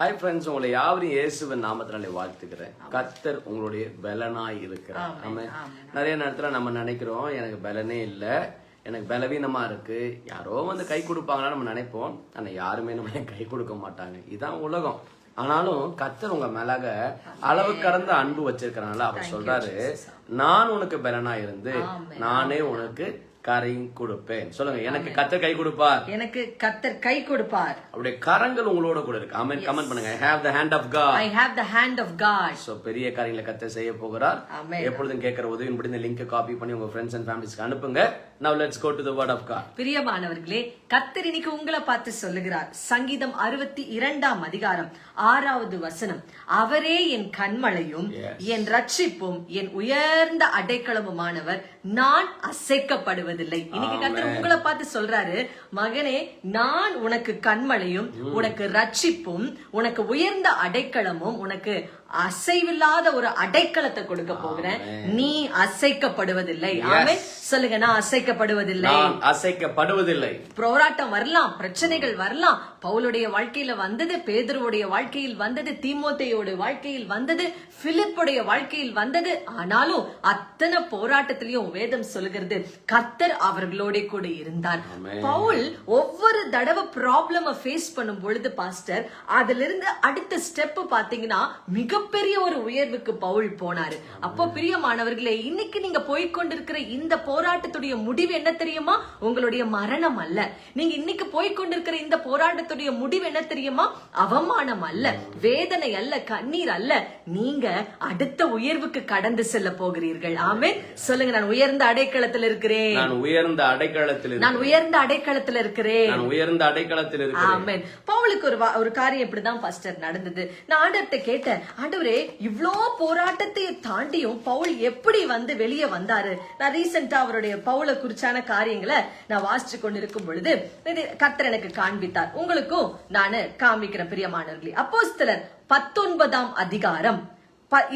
Hi friends உங்களை யாவரையும் இயேசுவின் நாமத்தினாலே வாழ்த்துக்கிறேன் கத்தர் உங்களுடைய பலனாய் இருக்கிறார். ஆமென். நிறைய நேரத்துல நம்ம நினைக்கிறோம் எனக்கு பலனே இல்ல எனக்கு பலவீனமா இருக்கு. யாரோ வந்து கை கொடுப்பாங்கன்னா நம்ம நினைப்போம். ஆனா யாருமே நம்ம கை கொடுக்க மாட்டாங்க. இதான் உலகம். ஆனாலும் கத்தர் உங்க மேலாக அளவு கடந்த அன்பு வச்சிருக்கறனால அவர் சொல்றாரு நான் உனக்கு பலனா இருந்து நானே உனக்கு கரை கொடுப்பேன். சொல்லுங்க எனக்கு கத்தர் கை கொடுப்பார். எனக்கு கத்தர் கை கொடுப்பார். அவருடைய கரங்கள் உங்களோட கூட இருக்கு. ஆமென். கமெண்ட் பண்ணுங்க. I have the hand of God I have the hand of God so பெரிய காரியங்களை கத்த செய்ய போகிறார். Amen. எப்பொழுதும் கேட்கிற உதவியின்படி இந்த லிங்கை காப்பி பண்ணி உங்க ஃப்ரெண்ட்ஸ் அண்ட் ஃபேமிலிஸ்க்கு அனுப்புங்க. Now let's go to the word of God பிரியமானவர்களே கத்தர் இன்னைக்கு உங்களை பார்த்து சொல்லுகிறார். சங்கீதம் அறுபத்தி இரண்டாம் அதிகாரம் ஆறாவது வசனம். அவரே என் கண்மலையும். என் ரட்சிப்பும் என் உயர்ந்த அடைக்கலமுமானவர். நான் அசைக்கப்படுவதில்லை இன்னைக்கு கத்தர். உங்களை பார்த்து சொல்றாரு மகனே நான் உனக்கு கண்மலையும் உனக்கு ரட்சிப்பும் உனக்கு உயர்ந்த அடைக்கலமும் உனக்கு அசைவில்லாத ஒரு அடைக்கலத்தை கொடுக்க போகிறேன். நீ அசைக்கப்படுவதில்லை. சொல்லுங்க நான் அசைக்கப்படுவதில்லை. அசைக்கப்படுவதில்லை. போராட்டம் வரலாம் பிரச்சனைகள் வரலாம். பவுலுடைய வாழ்க்கையில வந்தது பேதுருவுடைய வாழ்க்கையில் வந்தது தீமோத்தேயோட வாழ்க்கையில் வந்தது பிலிப்புடைய வாழ்க்கையில் வந்தது. ஆனாலும் அத்தனை போராட்டத்திலையும் வேதம் சொல்லுகிறது கர்த்தர் அவர்களோட கூட இருந்தார். பவுல் ஒவ்வொரு தடவை ப்ராப்ளம ஃபேஸ் பண்ணும் பொழுது பாஸ்டர் அதுல இருந்து அடுத்த ஸ்டெப் பாத்தீங்கன்னா மிகப்பெரிய ஒரு உயர்வுக்கு பவுல் போனாரு. அப்போ பிரியமானவர்களே இன்னைக்கு நீங்க போய்க்கொண்டிருக்கிற இந்த போராட்டத்துடைய முடிவு என்ன தெரியுமா? உங்களுடைய மரணம் அல்ல. நீங்க இன்னைக்கு போய்க்கொண்டிருக்கிற இந்த போராட்டத்துடைய முடிவு என்ன தெரியுமா? அவமானம் அல்ல வேதனை அல்ல கண்ணீர் அல்ல. நீங்க அடுத்த உயர்வுக்கு கடந்து செல்ல போகிறீர்கள். ஆமே சொல்லுங்க நான் உயர்ந்த அடைக்கலத்தில் இருக்கிறேன். நான் உயர்ந்த அடைக்கலத்தில். நான் உயர்ந்த அடைக்கலத்தில் இருக்கிறேன். நான் உயர்ந்த அடைக்கலத்தில் இருக்கிறேன். ஆமென். பவுலுக்கு ஒரு ஒரு காரியம் இப்படிதான் பாஸ்டர் நடந்தது. நான் ஆண்டவர்கிட்ட கேட்டேன் ஆண்டவரே இவ்ளோ போராட்டத்தை தாண்டியும் பவுல் எப்படி வந்து வெளியே வந்தாரு? நான் ரீசெண்டா அவருடைய பவுல குறிச்சான காரியங்களை நான் வாசிச்சு கொண்டிருக்கும் பொழுது கத்தர் கர்த்தர் எனக்கு காண்பித்தார். உங்களுக்கும் நானு காமிக்கிறேன் பிரியமானவர்களே அப்போஸ்தலர் பத்தொன்பதாம் அதிகாரம்.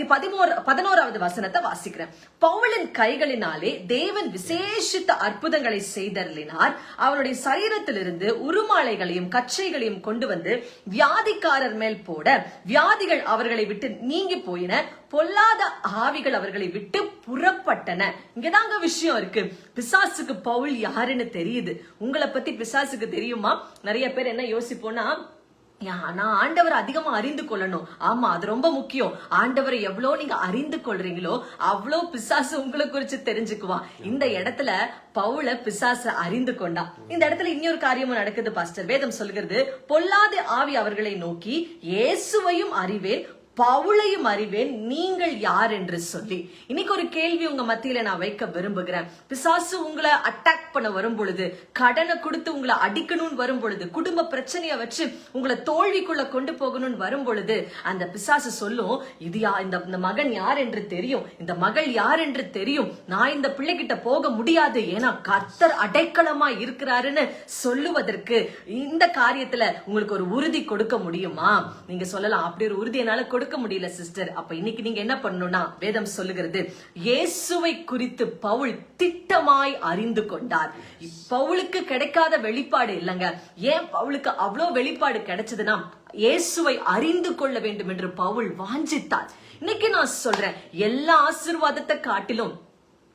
பதிமோரு பதினோராவது வசனத்தை வாசிக்கிறேன். பவுலின் கைகளினாலே தேவன் விசேஷித்த அற்புதங்களை செய்தருளினார். அவருடைய சரீரத்திலிருந்து உருமாலைகளையும் கச்சைகளையும் கொண்டு வந்து வியாதிக்காரர் மேல் போட வியாதிகள் அவர்களை விட்டு நீங்கி போயின பொல்லாத ஆவிகள் அவர்களை விட்டு புறப்பட்டன. இங்கதாங்க விஷயம் இருக்கு. பிசாசுக்கு பவுல் யாருன்னு தெரியுது. உங்களை பத்தி பிசாசுக்கு தெரியுமா? நிறைய பேர் என்ன யோசிப்போம்னா நான் ஆண்டவரை அதிகமா அறிந்து கொள்ளணும். ஆமா அது ரொம்ப முக்கியம். ஆண்டவரை எவ்வளவு நீங்க அறிந்து கொள்றீங்களோ அவ்வளோ பிசாசு உங்களை குறிச்சு தெரிஞ்சுக்குவான். இந்த இடத்துல பவுல பிசாச அறிந்து கொண்டா. இந்த இடத்துல இன்னொரு காரியமும் நடக்குது பாஸ்டர். வேதம் சொல்கிறது பொல்லாத ஆவி அவர்களை நோக்கி இயேசுவையும் அறிவேன் பவுளையும் அறிவேன் நீங்கள் யார் என்று சொல்லி. இன்னைக்கு ஒரு கேள்வி உங்க மத்தியில நான் வைக்க விரும்புகிறேன். பிசாசு உங்களை அட்டாக் பண்ண வரும் பொழுது கடனை கொடுத்து உங்களை அடிக்கணும்னு வரும் பொழுது குடும்ப பிரச்சனைய வச்சு உங்களை தோல்விக்குள்ள கொண்டு போகணும்னு வரும் பொழுது அந்த பிசாசு சொல்லும் இது யா இந்த இந்த மகன் யார் என்று தெரியும் இந்த மகள் யார் என்று தெரியும் நான் இந்த பிள்ளைகிட்ட போக முடியாது ஏன்னா கர்த்தர் அடைக்கலமா இருக்கிறாருன்னு சொல்லுவதற்கு இந்த காரியத்துல உங்களுக்கு ஒரு உறுதி கொடுக்க முடியுமா? நீங்க சொல்லலாம் அப்படி ஒரு உறுதி என்னால கொடுக்க முடியல சிஸ்டர் அப்ப இன்னைக்கு நீங்க என்ன பண்ணணும்னா வேதம் சொல்லுகிறது இயேசுவை குறித்து பவுல் திட்டமாய் அறிந்து கொண்டார். பவுலுக்கு கிடைக்காத வெளிப்பாடு இல்லைங்க. ஏன் பவுலுக்கு அவ்வளவு வெளிப்பாடு கிடைச்சதுன்னா இயேசுவை அறிந்து கொள்ள வேண்டும் என்று பவுல் வாஞ்சித்தார். இன்னைக்கு நான் சொல்றேன் எல்லா ஆசீர்வாதத்தை காட்டிலும்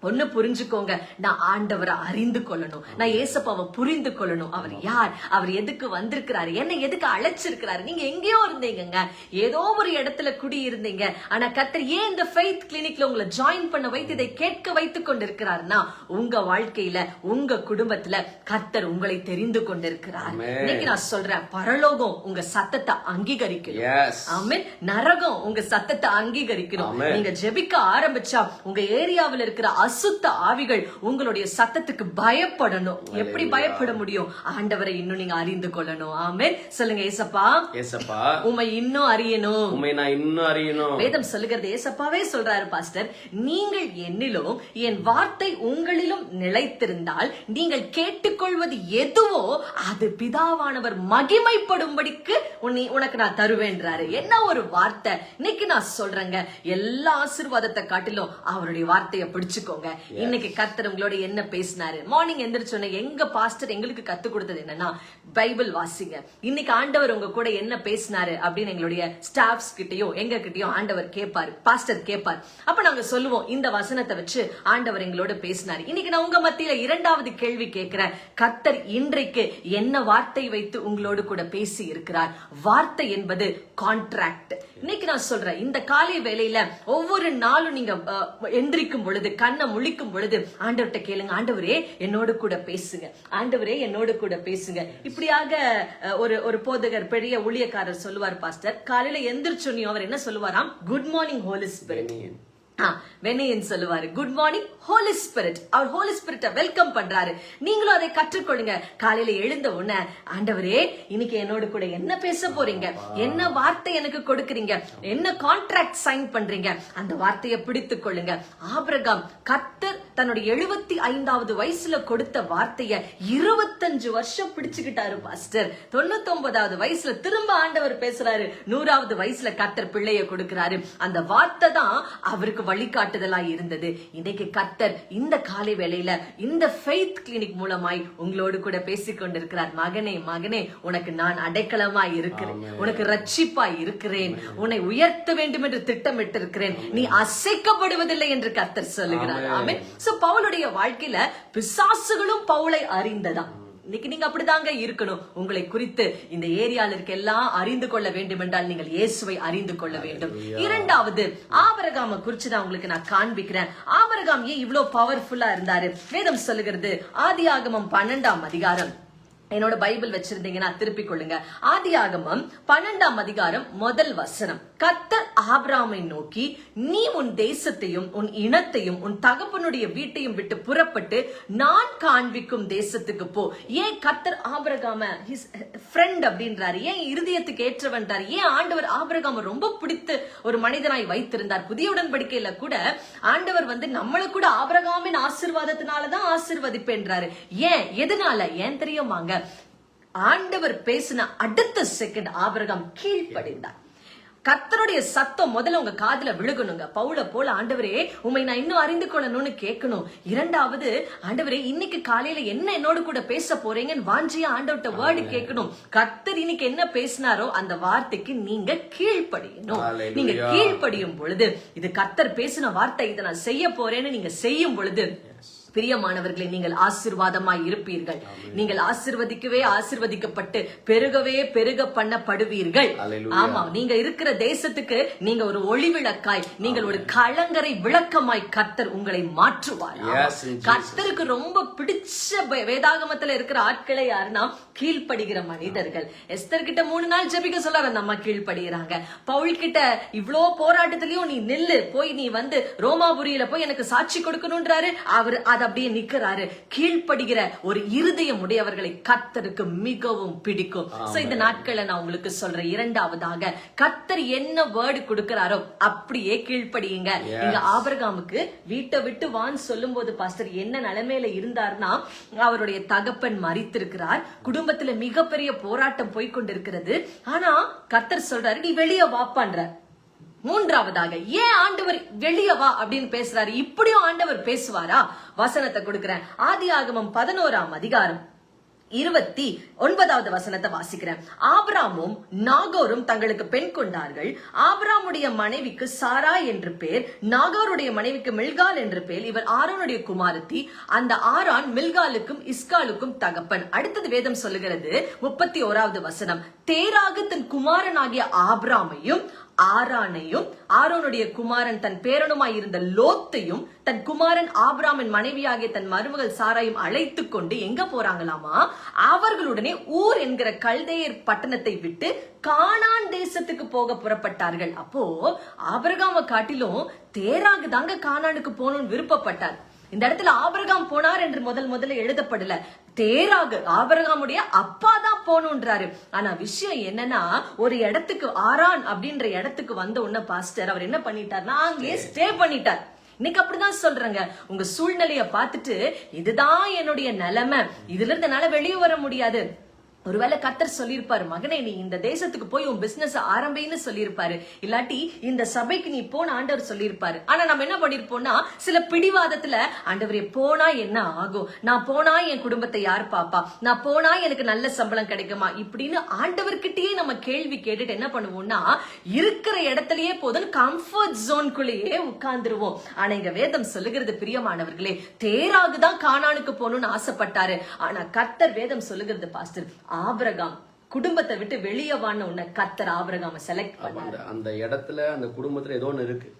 ஒண்ணு புரிஞ்சுக்கோங்க. நான் ஆண்டவரை அறிந்து கொள்ளணும். நான் ஏசப்பாவை புரிந்து கொள்ளணும். அவர் யார்? அவர் எதுக்கு வந்திருக்கிறாரு? என்ன எதுக்கு அழைச்சிருக்கிறாரு? நீங்க எங்கேயோ இருந்தீங்கங்க. ஏதோ ஒரு இடத்துல குடி இருந்தீங்க ஆனா கத்தர் ஏன் இந்த ஃபெய்த் கிளினிக்ல உங்களை ஜாயின் பண்ண வைத்து இதை கேட்க வைத்து கொண்டிருக்கிறாருன்னா உங்க வாழ்க்கையில உங்க குடும்பத்துல கத்தர் உங்களை தெரிந்து கொண்டிருக்கிறார். இன்னைக்கு நான் சொல்றேன் பரலோகம் உங்க சத்தத்தை அங்கீகரிக்கணும். ஆமென். நரகம் உங்க சத்தத்தை அங்கீகரிக்கணும். நீங்க ஜெபிக்க ஆரம்பிச்சா உங்க ஏரியாவில் இருக்கிற அசுத்த ஆவிகள் உங்களுடைய சத்தத்துக்கு பயப்படணும். எப்படி பயப்பட முடியும்? ஆண்டவரை இன்னும் நீங்க அறிந்து கொள்ளணும். ஆமென். சொல்லுங்க ஏசப்பா. ஏசப்பா. உமை இன்னும் அறியணும். உண்மை நான் இன்னும் அறியணும். வேதம் சொல்லுகிறது ஏசப்பாவே சொல்றாரு பாஸ்டர். நீங்கள் என்னிலும் என் வார்த்தை உங்களிலும் நிலைத்திருந்தால் நீங்கள் கேட்டுக்கொள்வது எதுவோ அது பிதாவானவர் மகிமைப்படும்படிக்கு உன்னை உனக்கு நான் தருவேன்றாரு. என்ன ஒரு வார்த்தை? இன்னைக்கு நான் சொல்றேங்க எல்லா ஆசீர்வாதத்தை காட்டிலும் அவருடைய வார்த்தையை பிடிச்சுக்கோங்க. போங்க. இன்னைக்கு கர்த்தர் உங்களோட என்ன பேசினாரு? மார்னிங் எந்திரிச்சோன்னே எங்க பாஸ்டர் எங்களுக்கு கத்து கொடுத்தது என்னன்னா பைபிள் வாசிங்க. இன்னைக்கு ஆண்டவர் உங்க கூட என்ன பேசினாரு அப்படின்னு எங்களுடைய ஸ்டாஃப்ஸ் கிட்டயும் எங்க கிட்டயும் ஆண்டவர் கேட்பாரு பாஸ்டர் கேட்பார் அப்ப நாங்க சொல்லுவோம் இந்த வசனத்தை வச்சு ஆண்டவர் எங்களோட பேசினாரு. இன்னைக்கு நான் உங்க மத்தியில இரண்டாவது கேள்வி கேட்கிறேன். கர்த்தர் இன்றைக்கு என்ன வார்த்தை வைத்து உங்களோடு கூட பேசி இருக்கிறார்? வார்த்தை என்பது கான்ட்ராக்ட் இன்னைக்கு நான் சொல்றேன் இந்த காலை வேளையில ஒவ்வொரு நாளும் நீங்க எந்திரிக்கும் பொழுது கண்ணை முழிக்கும் பொழுது ஆண்டவர்கிட்ட கேளுங்க ஆண்டவரே என்னோடு கூட பேசுங்க. ஆண்டவரே என்னோடு கூட பேசுங்க. இப்படியாக ஒரு ஒரு போதகர் பெரிய ஊழியக்காரர் சொல்லுவார் பாஸ்டர். காலையில எந்திரிச்சோன்னையும் அவர் என்ன சொல்லுவாராம்? Good morning Holy Spirit. வெண்ணையன் சொல்லுவாரு. குட் மார்னிங் ஹோலி ஸ்பிரிட் அவர் ஹோலி ஸ்பிரிட்ட வெல்கம் பண்றாரு. நீங்களும் அதை கற்றுக்கொள்ளுங்க. காலையில எழுந்த உடனே ஆண்டவரே இன்னைக்கு என்னோட கூட என்ன பேச போறீங்க? என்ன வார்த்தை எனக்கு கொடுக்கறீங்க? என்ன கான்ட்ராக்ட் சைன் பண்றீங்க? அந்த வார்த்தையை பிடித்துக் கொள்ளுங்க. ஆபிரகாம் கத்தர் தன்னுடைய எழுபத்தி ஐந்தாவது வயசுல கொடுத்த வார்த்தைய இருபத்தஞ்சு வருஷம் பிடிச்சுக்கிட்டாரு பாஸ்டர். தொண்ணூத்தி ஒன்பதாவது வயசுல திரும்ப ஆண்டவர் பேசுறாரு. நூறாவது வயசுல கத்தர் பிள்ளைய கொடுக்கிறாரு. அந்த வார்த்தை தான் அவருக்கு வழிகாட்டுதலா இருந்தது. இன்னைக்கு கர்த்தர் இந்த காலை வேளையில இந்த ஃபெய்த் கிளினிக் மூலமாய் உங்களோடு கூட பேசிக் கொண்டிருக்கிறார். மகனே மகனே உனக்கு நான் அடைக்கலமாய் இருக்கிறேன். உனக்கு ரட்சிப்பாய் இருக்கிறேன். உன்னை உயர்த்த வேண்டும் என்று திட்டமிட்டிருக்கிறேன் நீ அசைக்கப்படுவதில்லை என்று கர்த்தர் சொல்லுகிறார். ஆமென். சோ பவுலுடைய வாழ்க்கையில பிசாசுகளும் பவுலை அறிந்ததா இன்னைக்கு நீங்க அப்படிதாங்க இருக்கணும். உங்களை குறித்து இந்த ஏரியால இருக்க எல்லாம் அறிந்து கொள்ள வேண்டும் என்றால் நீங்கள் இயேசுவை அறிந்து கொள்ள வேண்டும். இரண்டாவது ஆபரகாம குறிச்சு நான் உங்களுக்கு நான் காண்பிக்கிறேன். ஆபரகாம் ஏன் இவ்வளவு பவர்ஃபுல்லா இருந்தாரு? வேதம் சொல்லுகிறது ஆதியாகமம் பன்னெண்டாம் அதிகாரம். என்னோட பைபிள் வச்சிருந்தீங்கன்னா திருப்பிக் கொள்ளுங்க. ஆதியாகமம் பன்னெண்டாம் அதிகாரம் முதல் வசனம். கத்தர் ஆபிராமை நோக்கி நீ உன் தேசத்தையும் உன் இனத்தையும் உன் தகப்பனுடைய வீட்டையும் விட்டு புறப்பட்டு நான் காண்பிக்கும் தேசத்துக்கு போ. ஏன் கத்தர் ஆபிரகாம ஹிஸ் ஃப்ரெண்ட் அப்படின்றாரு? ஏன் இருதயத்துக்கு ஏற்றவன்றாரு? ஏன் ஆண்டவர் ஆபிரகாம ரொம்ப பிடித்து ஒரு மனிதனாய் வைத்திருந்தார்? புதிய உடன்படிக்கையில கூட ஆண்டவர் வந்து நம்மள கூட ஆபிரகாமின் ஆசிர்வாதத்தினாலதான் ஆசிர்வதிப்பேன்றாரு. ஏன்? எதனால? ஏன் தெரியுமாங்க? ஆண்டவர் பேசின அடுத்த செகண்ட் ஆபிரகாம் கீழ்ப்படிந்தார். கர்த்தருடைய சத்தம் முதல்ல உங்க காதுல விழுகணுங்க. பவுல போல ஆண்டவரே உண்மை நான் இன்னும் அறிந்து கொள்ளணும்னு கேட்கணும். இரண்டாவது ஆண்டவரே இன்னைக்கு காலையில என்ன என்னோட கூட பேச போறீங்கன்னு வாஞ்சியா ஆண்டவர்ட்ட வேர்டு கேட்கணும். கர்த்தர் இன்னைக்கு என்ன பேசினாரோ அந்த வார்த்தைக்கு நீங்க கீழ்ப்படியணும். நீங்க கீழ்ப்படியும் பொழுது இது கர்த்தர் பேசின வார்த்தை இதை நான் செய்ய போறேன்னு நீங்க செய்யும் பொழுது பிரியமானவர்களே நீங்கள் ஆசிர்வாதமாய் இருப்பீர்கள். நீங்கள் ஆசிர்வதிக்கவே ஆசிர்வதிக்கப்பட்டு பெருகவே பெருக பண்ணப்படுவீர்கள். ஆமா நீங்க இருக்கிற தேசத்துக்கு நீங்க ஒரு ஒளி விளக்காய் நீங்கள் ஒரு கலங்கரை விளக்கமாய் கர்த்தர் உங்களை மாற்றுவார். கர்த்தருக்கு ரொம்ப பிடிச்ச வேதாகமத்துல இருக்கிற ஆட்களை யாருன்னா கீழ்ப்படுகிற மனிதர்கள். எஸ்தர் கிட்ட மூணு நாள் ஜெபிக்க சொல்லாரு அந்த அம்மா கீழ்ப்படுகிறாங்க. பவுல் கிட்ட இவ்ளோ போராட்டத்திலயும் நீ நில்லு போய் நீ வந்து ரோமாபுரியில போய் எனக்கு சாட்சி கொடுக்கணும்ன்றாரு அவர் அது அப்படியே நிக்கிறாரு. கீழ்ப்படுகிற ஒரு இருதயம் உடையவர்களை கர்த்தருக்கு மிகவும் பிடிக்கும். சோ இந்த நாட்களை நான் உங்களுக்கு சொல்றேன். இரண்டாவதாக கர்த்தர் என்ன வேர்டு கொடுக்கிறாரோ அப்படியே கீழ்ப்படியுங்க. இங்க ஆபிரகாமுக்கு வீட்டை விட்டு வான் சொல்லும்போது பாஸ்டர் என்ன நிலைமையில இருந்தார்னா அவருடைய தகப்பன் மறித்திருக்கிறார் குடும்பத்துல மிகப்பெரிய போராட்டம் போய்க்கொண்டிருக்கிறது ஆனா கர்த்தர் சொல்றாரு நீ வெளியே வாப்பான்ற. மூன்றாவதாக ஏன் ஆண்டவர் வெளியவா அப்படின்னு பேசுறாரு. இப்படியும் ஆண்டவர் பேசுவாரா? வசனத்தை கொடுக்கிறேன். ஆதி ஆகமம் பதினோராம் அதிகாரம் இருபத்தி ஒன்பதாவது வசனத்தை வாசிக்கிறேன். ஆபராமும் நாகோரும் தங்களுக்கு பெண் கொண்டார்கள். ஆபராமுடைய மனைவிக்கு சாரா என்று பேர் நாகோருடைய மனைவிக்கு மில்கால் என்று பேர் இவர் ஆரோனுடைய குமாரத்தி அந்த ஆரான் மில்காலுக்கும் இஸ்காலுக்கும் தகப்பன். அடுத்தது வேதம் சொல்லுகிறது முப்பத்தி ஓராவது வசனம் தேராகு தன் குமாரனாகிய ஆபராமையும் ஆரானையும் ஆரோனுடைய குமாரன் தன் பேரனுமாய் இருந்த லோத்தையும் தன் குமாரன் ஆபிராமின் மனைவியாகிய தன் மருமகள் சாராயும் அழைத்து கொண்டு எங்க போறாங்களாமா? அவர்களுடனே ஊர் என்கிற கல்தையர் பட்டணத்தை விட்டு கானான் தேசத்துக்கு போக புறப்பட்டார்கள். அப்போ ஆபிரகாம காட்டிலும் தேராக தாங்க கானானுக்கு போகணும்னு விருப்பப்பட்டார். இந்த இடத்துல ஆபரகாம் போனார் என்று முதல் முதல்ல எழுதப்படல. தேராக ஆபரகாமுடைய அப்பா தான் போகணுன்றாரு ஆனா விஷயம் என்னன்னா ஒரு இடத்துக்கு ஆரான் அப்படின்ற இடத்துக்கு வந்த உடனே பாஸ்டர் அவர் என்ன பண்ணிட்டார்னா அங்கேயே ஸ்டே பண்ணிட்டார். இன்னைக்கு அப்படிதான் சொல்றேங்க. உங்க சூழ்நிலைய பார்த்துட்டு இதுதான் என்னுடைய நிலைமை. இதுல இருந்து என்னால வெளியே வர முடியாது. ஒருவேளை கத்தர் சொல்லியிருப்பாரு மகனே நீ இந்த தேசத்துக்கு போய் உன் பிசினஸ் ஆரம்பின்னு சொல்லியிருப்பாரு. இல்லாட்டி இந்த சபைக்கு நீ போன ஆண்டவர் சொல்லியிருப்பாரு. ஆனா நம்ம என்ன பண்ணிருப்போம்னா சில பிடிவாதத்துல ஆண்டவரே போனா என்ன ஆகும்? நான் போனா என் குடும்பத்தை யார் பாப்பா? நான் போனா எனக்கு நல்ல சம்பளம் கிடைக்குமா? இப்படின்னு ஆண்டவர்கிட்டயே நம்ம கேள்வி கேட்டுட்டு என்ன பண்ணுவோம்னா இருக்கிற இடத்துலயே போதும் கம்ஃபர்ட் ஜோன்குள்ளேயே உட்கார்ந்துருவோம். ஆனா இங்க வேதம் சொல்லுகிறது பிரியமானவர்களே தேராகுதான் காணானுக்கு போகணும்னு ஆசைப்பட்டாரு. ஆனா கத்தர் வேதம் சொல்லுகிறது பாஸ்டர் ஆபிரகாம். குடும்பத்தை விட்டு வெளியே வான உன்னை கத்தர் ஆபிரகாம செலக்ட் பண்ண அந்த அந்த இடத்துல அந்த குடும்பத்துல ஏதோ ஒண்ணு இருக்கு.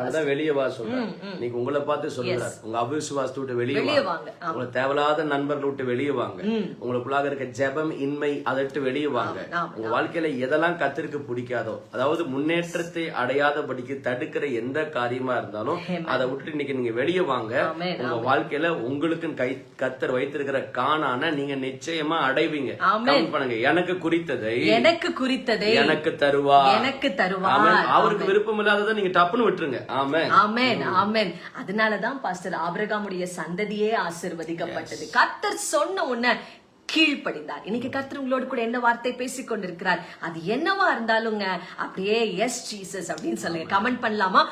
அதுதான் வெளியே வா சொல்றேன் நீங்க உங்களை பார்த்து சொல்லுறாரு உங்க அவிசுவாசத்தை விட்டு வெளியே வாங்க. உங்களை தேவையில்லாத நண்பர்களை விட்டு வெளியே வாங்க. உங்களுக்குள்ளாக இருக்க ஜெபம் இன்மை அதை விட்டு வெளியே வாங்க. உங்க வாழ்க்கையில எதெல்லாம் கத்திருக்கு பிடிக்காதோ அதாவது முன்னேற்றத்தை அடையாதபடிக்கு தடுக்கிற எந்த காரியமா இருந்தாலும் அதை விட்டுட்டு இன்னைக்கு நீங்க வெளியே வாங்க. உங்க வாழ்க்கையில உங்களுக்கு கை கத்தர் வைத்திருக்கிற காணான நீங்க நிச்சயமா அடைவீங்க. பண்ணுங்க. எனக்கு குறித்ததை எனக்கு குறித்ததை எனக்கு தருவா எனக்கு. தருவார். அவருக்கு விருப்பம் இல்லாததை நீங்க டப்புன்னு விட்டுருங்க. ஆமென். ஆமென் ஆமென். அதனாலதான் பாஸ்டர் ஆபிரகாமுடைய சந்ததியே ஆசிர்வதிக்கப்பட்டது. கத்தர் சொன்ன உடனே கீழ்ப்படிந்தார். இன்னைக்கு கத்தர் உங்களோடு கூட என்ன வார்த்தை பேசிக் கொண்டிருக்கிறார்? அது என்னவா இருந்தாலுங்க அப்படியே எஸ் ஜீசஸ் அப்படின்னு சொல்லுங்க. கமெண்ட் பண்ணலாமா?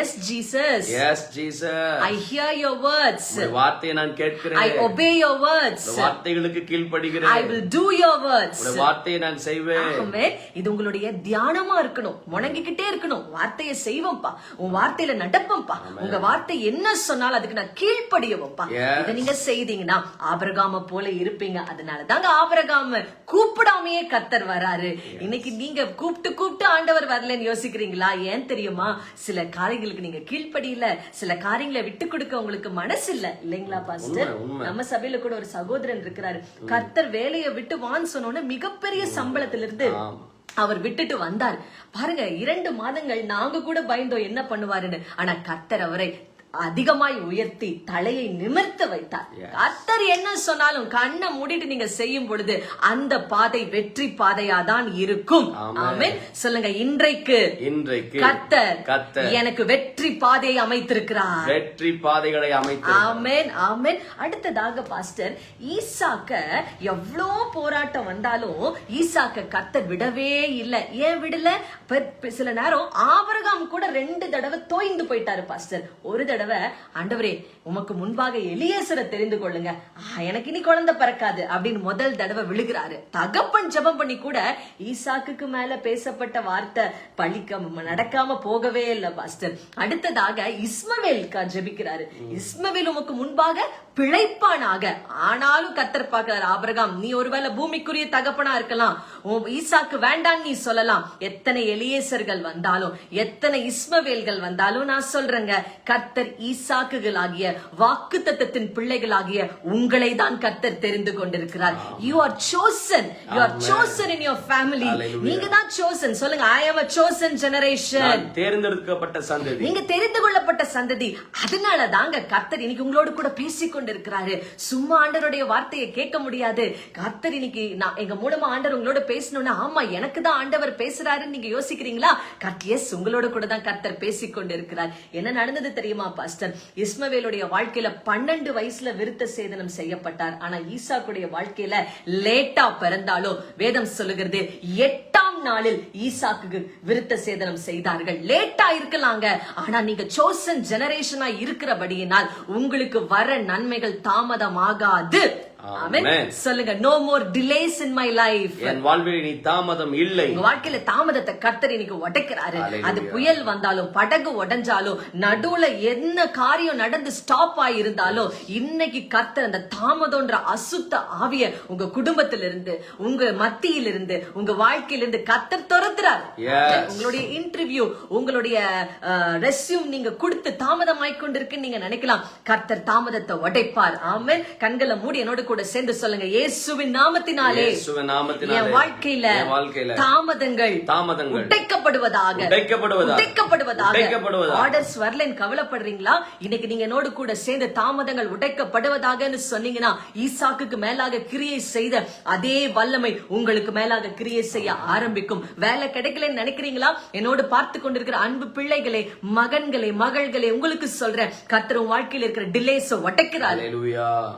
Yes Jesus yes Jesus I hear your words வார்த்தையை நான் கேட்கிறேன். ஐ ஒபே யோர் வேர்ட்ஸ் வார்த்தைகளுக்கு ஐ கீழ்ப்படுகிறேன் வில் டூ யோர் வேர்ட்ஸ் வார்த்தையை நான் செய்வேன். இது உங்களுடைய தியானமா இருக்கணும். முணங்கிக்கிட்டே இருக்கணும். வார்த்தையை செய்வோம்ப்பா. உன் வார்த்தையில நடப்போம்ப்பா. உங்க வார்த்தை என்ன சொன்னாலும் அதுக்கு நான் கீழ்ப்படியவோம்ப்பா. இதை நீங்க செய்தீங்கன்னா ஆபிரகாம போல இருப்பீங்க. அதனாலதாங்க ஆபிரகாம கூப்பிடாமையே கத்தர் வராரு. இன்னைக்கு நீங்க கூப்பிட்டு கூப்பிட்டு ஆண்டவர் வரலன்னு யோசிக்கிறீங்களா? ஏன் தெரியுமா? சில காரியங்களுக்கு நீங்க கீழ்ப்படியில சில காரியங்களை விட்டு கொடுக்க உங்களுக்கு மனசு இல்ல. இல்லைங்களா பாஸ்டர். நம்ம சபையில கூட ஒரு சகோதரன் இருக்கிறாரு. கர்த்தர் வேலையை விட்டு வான்னு சொன்னோன்னு மிகப்பெரிய சம்பளத்திலிருந்து. அவர் விட்டுட்டு வந்தார். பாருங்க இரண்டு மாதங்கள் நாங்க கூட பயந்தோம் என்ன பண்ணுவாருன்னு. ஆனா கர்த்தர் அவரை அதிகமாய் உயர்த்தி தலையை நிமிர்த்த வைத்தார். கர்த்தர் என்ன சொன்னாலும் கண்ணை மூடிட்டு நீங்க செய்யும் பொழுது அந்த பாதை வெற்றி பாதையா தான் இருக்கும். ஆமென். சொல்லுங்க இன்றைக்கு இன்றைக்கு கர்த்தர் கத்தர் எனக்கு வெற்றி பாதையை அமைத்திருக்கிறார். வெற்றி பாதைகளை அமைத்து ஆமென் ஆமென். அடுத்ததாக பாஸ்டர் ஈசாக்க எவ்வளோ போராட்டம் வந்தாலும் ஈசாக்க கத்தர் விடவே இல்லை. ஏன் விடல? சில நேரம் ஆபரகாம் கூட ரெண்டு தடவை தோய்ந்து போயிட்டாரு பாஸ்டர். ஒரு தடவை ஆண்டவரே உமக்கு முன்பாக எலியேசரை தெரிந்து கொள்ளுங்க. எனக்கு இனி குழந்தை பிறக்காது அப்படின்னு முதல் தடவை விழுகிறாரு. தகப்பன் ஜெபம் பண்ணி கூட ஈசாக்குக்கு மேல பேசப்பட்ட வார்த்தை பழிக்க நடக்காம போகவே இல்லை பாஸ்டர். அடுத்ததாக இஸ்மவேலுக்கா ஜெபிக்கிறாரு. இஸ்மவேல் உமக்கு முன்பாக பிழைப்பானாக. ஆனாலும் கத்தர் பார்க்கிறார் ஆபிரகாம் நீ ஒருவேளை பூமிக்குரிய தகப்பனா இருக்கலாம். ஈசாக்கு வேண்டாம் நீ சொல்லலாம். எத்தனை எலியேசர்கள் வந்தாலும் எத்தனை இஸ்மவேல்கள் வந்தாலும் நான் சொல்றேங்க கர்த்தர் ஈசாக்குகளாகிய வாக்கு தத்தத்தின் பிள்ளைகளாகிய உங்களை தான் கர்த்தர் தெரிந்து கொண்டிருக்கிறார். You are chosen. You are in your family. Hallelujah. நீங்க தான் chosen. சொல்லுங்க ஐ a chosen generation. நான் தேர்ந்தெடுக்கப்பட்ட சந்ததி. நீங்க தெரிந்து கொள்ளப்பட்ட சந்ததி. அதனால தாங்க கர்த்தர் இன்னைக்கு உங்களோடு கூட பேசிக் கொண்டிருக்கிறாரு. சும்மா ஆண்டருடைய வார்த்தையை கேட்க முடியாது. கர்த்தர் இன்னைக்கு நான் எங்க மூலமா ஆண்டவர் உங்களோட பேசணும்னா ஆமா எனக்கு தான் ஆண்டவர் பேசுறாருன்னு நீங்க யோசிக்கிறீங்களா? கர்த் எஸ் உங்களோட கூட தான் கர்த்தர் பேசிக் கொண்டிருக்கிறார். என்ன நடந்தது தெரியுமா பாஸ்டர்? இஸ்மவேலுடைய வாழ்க்கையில பன்னெண்டு வயசுல விருத்த சேதனம் செய்யப்பட்டார். ஆனா ஈசாக்குடைய வாழ்க்கையில லேட்டா பிறந்தாலும் வேதம் சொல்லுகிறது எட்டாம் நாளில் ஈசாக்கு விருத்த சேதனம் செய்தார்கள். லேட்டா இருக்கலாங்க. ஆனா நீங்க சோசன் ஜெனரேஷனா இருக்கிறபடியினால் உங்களுக்கு வர நன்மைகள் தாமதமாகாது. சொல்லுங்க no more delays in my life என் வாழ்வில் நீ தாமதம் இல்லை. உங்க வாழ்க்கையில தாமதத்தை கர்த்தர் இன்னைக்கு உடைக்கிறாரு. அது புயல் வந்தாலும் படகு உடைஞ்சாலும் நடுவுல என்ன காரியம் நடந்து ஸ்டாப் ஆயிருந்தாலும் இன்னைக்கு கர்த்தர் அந்த தாமதம்ன்ற அசுத்த ஆவிய உங்க குடும்பத்திலிருந்து உங்க மத்தியிலிருந்து உங்க வாழ்க்கையில இருந்து கர்த்தர் துரத்துறாரு. உங்களுடைய இன்டர்வியூ உங்களுடைய ரெஸ்யூம் நீங்க கொடுத்து தாமதமாய் கொண்டிருக்கு நீங்க நினைக்கலாம். கர்த்தர் தாமதத்தை உடைப்பார். ஆமென். கண்களை மூடி என்னோட கூட சேர்ந்து சொல்லுங்க. இயேசுவின் நாமத்தினாலே இயேசுவின் நாமத்தினாலே என் வாழ்க்கையில வாழ்க்கையில தாமதங்கள் தாமதங்கள் உடைக்கப்படுவதாக உடைக்கப்படுவதாக உடைக்கப்படுவதாக உடைக்கப்படுவதாக ஆர்டர்ஸ் வரலன்னு கவலைப்படுறீங்களா? இன்னைக்கு நீங்க என்னோடு கூட சேர்ந்து தாமதங்கள் உடைக்கப்படுவதாகன்னு சொன்னீங்கன்னா ஈசாக்குக்கு மேலாக கிரியை செய்த அதே வல்லமை உங்களுக்கு மேலாக கிரியை செய்ய ஆரம்பிக்கும். வேலை கிடைக்கலன்னு நினைக்கிறீங்களா? என்னோடு பார்த்து கொண்டிருக்கிற அன்பு பிள்ளைகளே மகன்களே மகள்களே உங்களுக்கு சொல்றேன் கர்த்தர் உன் வாழ்க்கையில இருக்கிற டிலேஸ் உடைக்கிறாரு.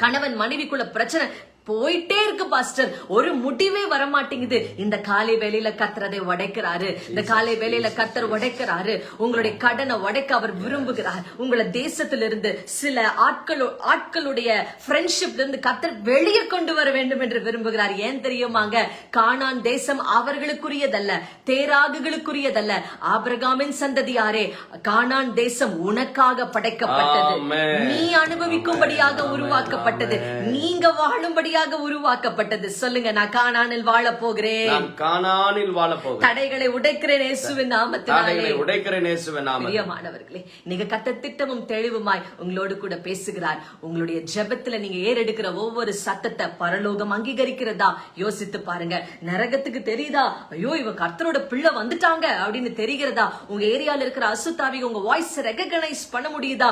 கணவன் மனைவிக்குள்ள பிரச்சனை. போயிட்டே இருக்கு பாஸ்டர். ஒரு முடிவே வர மாட்டேங்குது இந்த காலை வேலையில கத்துறதை உடைக்கிறாரு. இந்த காலை வேலையில கத்தர் உடைக்கிறாரு. உங்களுடைய கடனை உடைக்க அவர் விரும்புகிறார். உங்களை தேசத்திலிருந்து சில ஆட்களோ ஆட்களுடைய ஃப்ரெண்ட்ஷிப்ல இருந்து கத்தர் வெளியே கொண்டு வர வேண்டும் என்று விரும்புகிறார். ஏன் தெரியுமாங்க? கானான் தேசம் அவர்களுக்குரியதல்ல. தேராகுகளுக்குரியதல்ல. ஆபிரகாமின் சந்ததியாரே கானான் தேசம் உனக்காக படைக்கப்பட்டது. நீ அனுபவிக்கும்படியாக உருவாக்கப்பட்டது. நீங்க வாழும்படியாக உருவாக்கப்பட்டது. சொல்லுங்க நான் கானானில் வாழ போகிறேன். நான் கானானில் வாழ போகிறேன் தடைகளை உடைக்கிறேன் இயேசுவின் நாமத்தினாலே. உடைக்கிறேன் இயேசுவின் நாமத்தில் பிரியமானவர்களே நீங்க கத்த திட்டமும் தெளிவுமாய் உங்களோடு கூட பேசுகிறார். உங்களுடைய ஜெபத்துல நீங்க ஏறெடுக்கிற ஒவ்வொரு சத்தத்தை பரலோகம் அங்கீகரிக்கிறதா? யோசித்து பாருங்க. நரகத்துக்கு தெரியுதா? ஐயோ இவ கர்த்தரோட பிள்ளை வந்துட்டாங்க அப்படின்னு தெரிகிறதா? உங்க ஏரியால இருக்கிற அசுத்தாவி உங்க வாய்ஸ் ரெகனைஸ் பண்ண முடியுதா?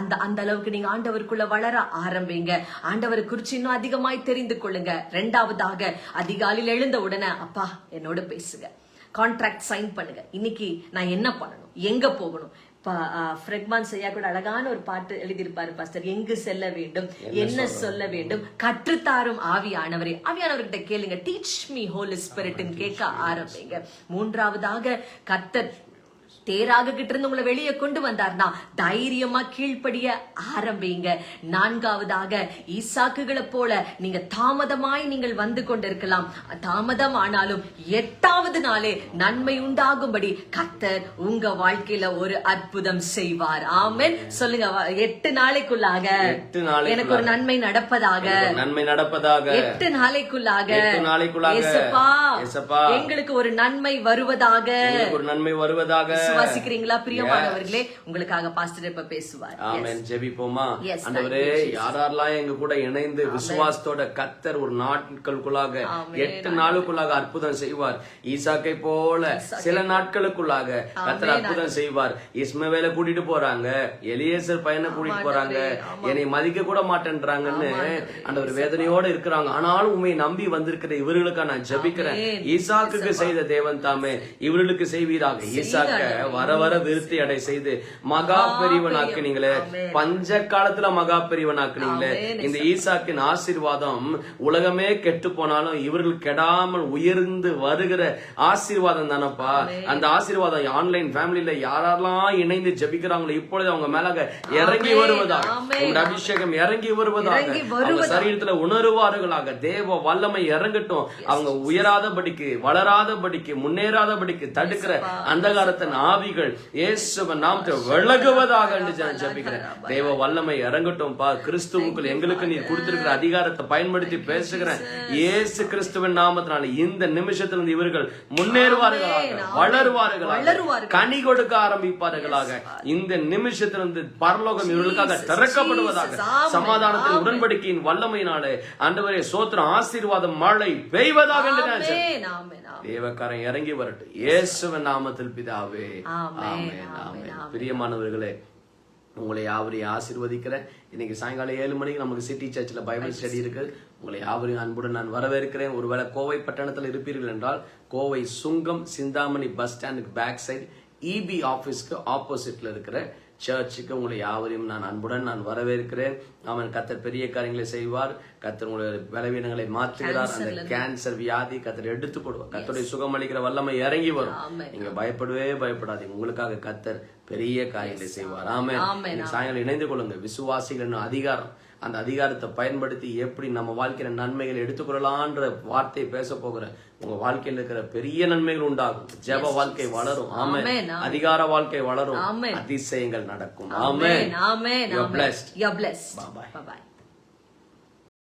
அந்த அந்த அளவுக்கு நீங்க ஆண்டவருக்குள்ள வளர ஆரம்பிங்க. ஆண்டவரை குறிச்சு இன்னும் அதிகமாய் தெரிந்து கொள்ளுங்க. ரெண்டாவதாக அதிகாலையில் எழுந்த உடனே அப்பா என்னோட பேசுங்க. கான்ட்ராக்ட் சைன் பண்ணுங்க. இன்னைக்கு நான் என்ன பண்ணணும்? எங்க போகணும்? ஃப்ரெக்மான் செய்யா கூட அழகான ஒரு பாட்டு எழுதியிருப்பாரு பாஸ்டர். எங்கு செல்ல வேண்டும்? என்ன சொல்ல வேண்டும்? கற்றுத்தாரும் ஆவியானவரே. ஆவியானவர்கிட்ட கேளுங்க. டீச் மீ ஹோலி ஸ்பிரிட்னு கேட்க ஆரம்பிங்க. மூன்றாவதாக கர்த்தர் தேராக கிட்ட இருந்து உங்களை வெளியே கொண்டு வந்தார்னா தைரியமா கீழ்ப்படிய ஆரம்பிங்க. நான்காவதாக ஈசாக்குகளை போல நீங்க தாமதமாய் நீங்கள் வந்து கொண்டிருக்கலாம். தாமதம் ஆனாலும் எட்டாவது நாளே நன்மை உண்டாகும்படி கத்தர் உங்க வாழ்க்கையில ஒரு அற்புதம் செய்வார். ஆமென். சொல்லுங்க எட்டு நாளைக்குள்ளாக. எனக்கு ஒரு நன்மை நடப்பதாக. நன்மை நடப்பதாக. எட்டு நாளைக்குள்ளாக நாளைக்குள்ளாக. எங்களுக்கு ஒரு நன்மை வருவதாக. ஒரு நன்மை வருவதாக. விசுவாசிக்கிறீங்களா பிரியமானவர்களே உங்களுக்காக பாஸ்டர் இப்ப பேசுவார். ஆமென். ஜெபிப்போமா ஆண்டவரே. யாரெல்லாம் எங்க கூட இணைந்து விசுவாசத்தோட கத்தர் ஒரு நாட்களுக்குள்ளாக. எட்டு நாளுக்குள்ளாக அற்புதம் செய்வார். ஈசாக்கை போல சில நாட்களுக்குள்ளாக கத்தர் அற்புதம் செய்வார். இஸ்மவேல கூட்டிட்டு போறாங்க. எலியேசர் பையனை கூட்டிட்டு போறாங்க. என்னை மதிக்க கூட மாட்டேன்றாங்கன்னு ஆண்டவர் வேதனையோட இருக்கிறாங்க. ஆனாலும் உண்மை நம்பி வந்திருக்கிற இவர்களுக்காக நான் ஜெபிக்கிறேன். ஈசாக்குக்கு செய்த தேவன் தாமே இவர்களுக்கு செய்வீராக. ஈசாக்க. வர வர விருத்தி அடை செய்து மகா பெரியவனாக்குனீங்களே பஞ்ச காலத்துல மகா பெரியவனாக்குனீங்களே இந்த ஈசாக்கின் ஆசீர்வாதம் உலகமே கெட்டு போனாலும் இவர்கள் கெடாமல் உயர்ந்து வருகிற ஆசீர்வாதம் தானப்பா. அந்த ஆசீர்வாதம் ஆன்லைன் ஃபேமிலில யாரெல்லாம் இணைந்து ஜெபிக்கிறாங்களோ இப்பொழுது அவங்க மேலாக இறங்கி வருவதாக. உங்களுடைய அபிஷேகம் இறங்கி வருவதாக அவங்க சரீரத்துல உணருவார்களாக. தேவ வல்லமை இறங்கட்டும். அவங்க உயராதபடிக்கு வளராதபடிக்கு முன்னேறாதபடிக்கு தடுக்கிற அந்தகாரத்தின் ஆவிகள் இயேசுவ நாமத்தை விலகுவதாக என்று நான் ஜெபிக்கிறேன். தேவ வல்லமை இறங்கட்டும் பா. கிறிஸ்துவுக்குள் எங்களுக்கு நீ கொடுத்திருக்கிற அதிகாரத்தை பயன்படுத்தி பேசுகிறேன். இயேசு கிறிஸ்துவின் நாமத்தினால இந்த நிமிஷத்திலிருந்து இவர்கள் முன்னேறுவார்களாக வளருவார்களாக வளருவார்கள். கனி கொடுக்க ஆரம்பிப்பார்களாக. இந்த நிமிஷத்திலிருந்து பரலோகம் இவர்களுக்காக திறக்கப்படுவதாக சமாதானத்தின் உடன்படிக்கையின் வல்லமையினாலே ஆண்டவரே சோத்திரம் ஆசீர்வாதம் மழை பெய்வதாக என்று. தேவக்காரன் இறங்கி வரட்டும். இயேசுவின் நாமத்தில் பிதாவே. பிரியமானவர்களே உங்களை யாவரையும் ஆசீர்வதிக்கிறேன் இன்னைக்கு சாயங்காலம் ஏழு மணிக்கு நமக்கு சிட்டி சர்ச்சில் பைபிள் ஸ்டடி இருக்கு. உங்களை யாவரையும் அன்புடன் நான் வரவேற்கிறேன். ஒருவேளை கோவை பட்டணத்தில் இருப்பீர்கள் என்றால் கோவை சுங்கம் சிந்தாமணி பஸ் ஸ்டாண்டுக்கு பேக் சைடு இபி ஆபீஸ்க்கு ஆப்போசிட்ல இருக்கிற சர்ச்சுக்கு உங்களை யாவரையும் நான் அன்புடன் நான் வரவேற்கிறேன். அவன் கத்தர் பெரிய காரியங்களை செய்வார். கத்தர் உங்களுடைய பலவீனங்களை மாற்றுகிறார். அந்த கேன்சர் வியாதி கத்தர் எடுத்து போடுவார் கத்தருடைய சுகம் அளிக்கிற வல்லமை இறங்கி வரும். நீங்க பயப்படவே பயப்படாதீங்க. உங்களுக்காக கத்தர் பெரிய காரியங்களை செய்வார். இன்னைக்கு சாயங்காலம் இணைந்து கொள்ளுங்க விசுவாசிகள் அதிகாரம். அந்த அதிகாரத்தை பயன்படுத்தி எப்படி நம்ம வாழ்க்கையில நன்மைகள் எடுத்துக்கொள்ளலான்ற வார்த்தையை பேச போகிறேன் உங்க வாழ்க்கையில இருக்கிற பெரிய நன்மைகள் உண்டாகும். ஜெப வாழ்க்கை வளரும். ஆமென். அதிகார வாழ்க்கை வளரும். அதிசயங்கள் நடக்கும். ஆமென், ஆமென். ஆமென்,